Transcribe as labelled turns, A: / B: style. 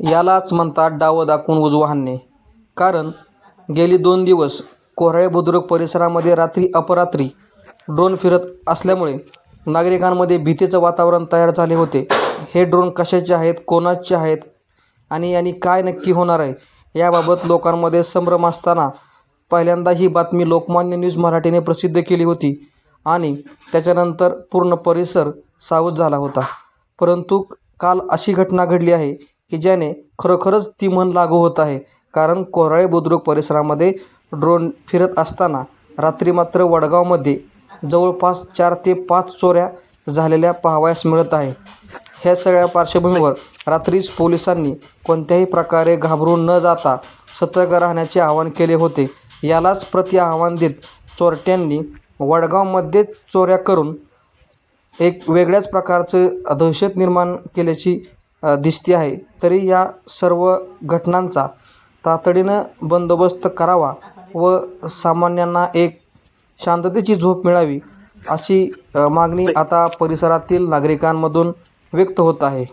A: यालाच म्हणतात डावं दाखवून उजवं हाणणे. कारण गेली दोन दिवस कोराळे बुद्रुक परिसरामध्ये रात्री अपरात्री ड्रोन फिरत असल्यामुळे नागरिकांमध्ये भीतीचं वातावरण तयार झाले होते. हे ड्रोन कशाचे आहेत कोणाचे आहेत आणि यांनी काय नक्की होणार आहे याबाबत लोकांमध्ये संभ्रम असताना पहिल्यांदा ही बातमी लोकमान्य न्यूज मराठीने प्रसिद्ध केली होती आणि त्याच्यानंतर पूर्ण परिसर सावध झाला होता. परंतु काल अशी घटना घडली आहे की ज्याने खरोखरच ती म्हण लागू होत आहे. कारण कोराळे बुद्रुक परिसरामध्ये ड्रोन फिरत असताना रात्री मात्र वडगावमध्ये जवळपास चार ते पाच चोऱ्या झालेल्या पाहावयास मिळत आहे. ह्या सगळ्या पार्श्वभूमीवर रात्रीच पोलिसांनी कोणत्याही प्रकारे घाबरून न जाता सतर्क राहण्याचे आवाहन केले होते. यालाच प्रति आव्हान देत चोरट्यांनी वडगावमध्ये चोऱ्या करून एक वेगळ्याच प्रकारचं दहशत निर्माण केल्याची दिसते आहे. तरी या सर्व घटनांचा तातडीनं बंदोबस्त करावा व सामान्यांना एक शांततेची झोप मिळावी अशी मागणी आता परिसरातील नागरिकांमधून व्यक्त होत आहे.